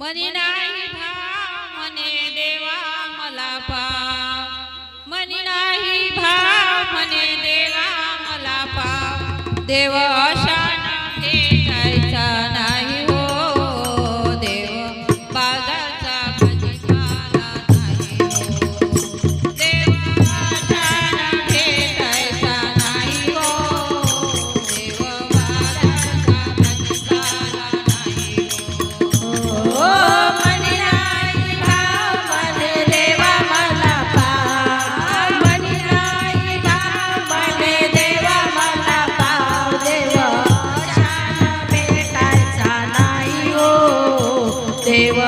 मनी नाही भा मने देवा मला पा. मनी नाही भा मने देवा मला पाव देवा Сила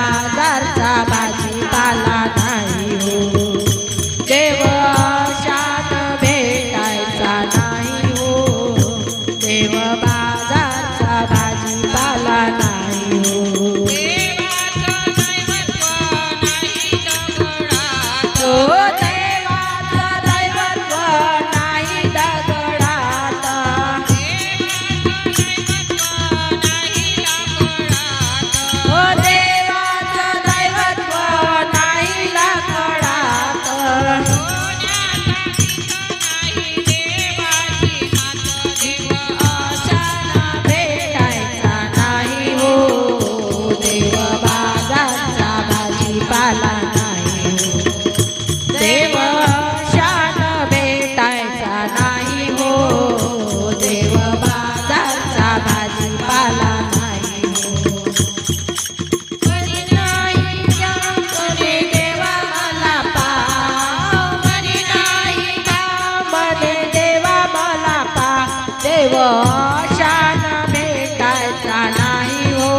देव शान भेटायचा नाही हो.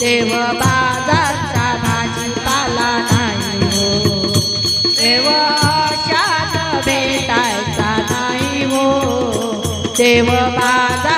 देव बाजारचा भाजीपाला नाही हो. देव शान भेटायचा नाही हो. देव बाजार